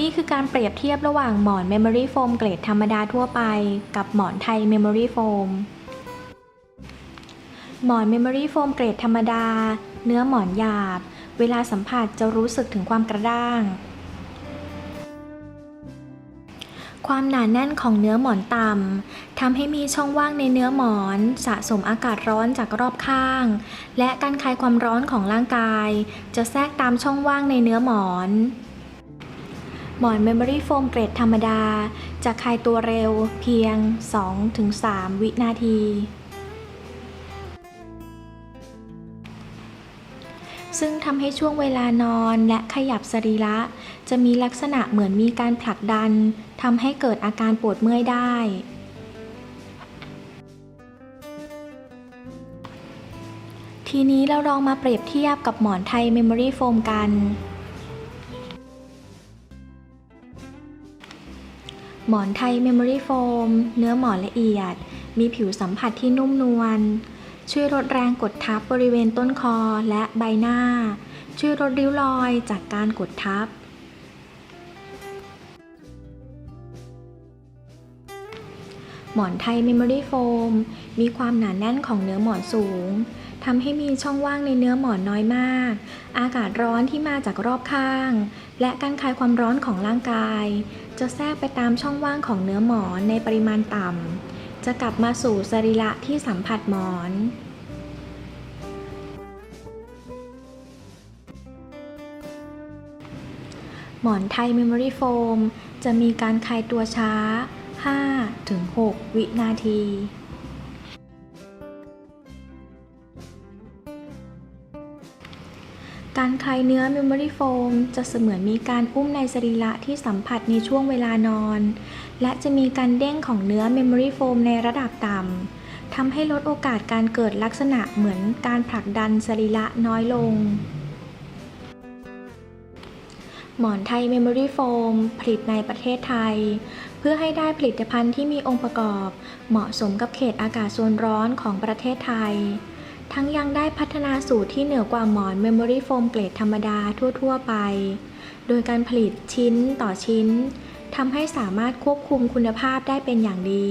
นี่คือการเปรียบเทียบระหว่างหมอน Memory Foam เกรดธรรมดาทั่วไป กับหมอนไทย Memory Foam หมอน Memory Foam เกรดธรรมดา เนื้อหมอนหยาบ เวลาสัมผัสจะรู้สึกถึงความกระด้าง ความหนาแน่นของเนื้อหมอนต่ำทำให้มีช่องว่างในเนื้อหมอน สะสมอากาศร้อนจากรอบข้าง และการคายความร้อนของร่างกาย จะแทรกตามช่องว่างในเนื้อหมอน หมอนเมมโมรี่โฟมเกรดธรรมดา จะคลายตัวเร็วเพียง 2-3 วินาที ซึ่งทำให้ช่วงเวลานอนและขยับสรีระ จะมีลักษณะเหมือนมีการผลักดันทำให้เกิดอาการปวดเมื่อยได้ ทีนี้เราลองมาเปรียบเทียบกับหมอนไทย Memory Foam กันหมอนไทย Memory Foam เนื้อหมอนละเอียด มีผิวสัมผัสที่นุ่มนวล ช่วยลดแรงกดทับบริเวณต้นคอและใบหน้า ช่วยลดริ้วรอยจากการกดทับ หมอนไทย Memory Foam มีความหนาแน่นของเนื้อหมอนสูงทำให้มีช่องว่างในเนื้อหมอนน้อยมาก อากาศร้อนที่มาจากรอบข้าง และการคายความร้อนของร่างกาย จะแทรกไปตามช่องว่างของเนื้อหมอนในปริมาณต่ำ จะกลับมาสู่สรีระที่สัมผัสหมอน หมอนไทย Memory Foam จะมีการคลายตัวช้า 5-6 วินาทีการคลายเนื้อ Memory Foam จะเสมือนมีการอุ้มในสรีระที่สัมผัสในช่วงเวลานอน และจะมีการเด้งของเนื้อ Memory Foam ในระดับต่ำทำให้ลดโอกาสการเกิดลักษณะเหมือนการผลักดันสรีระน้อยลง หมอนไทย Memory Foam ผลิตในประเทศไทย เพื่อให้ได้ผลิตภัณฑ์ที่มีองค์ประกอบ เหมาะสมกับเขตอากาศโซนร้อนของประเทศไทย ทั้งยังได้พัฒนาสูตรที่เหนือกว่าหมอน Memory Foam เกรดธรรมดาทั่ว ๆ ไป โดยการผลิตชิ้นต่อชิ้น ทำให้สามารถควบคุมคุณภาพได้เป็นอย่างดี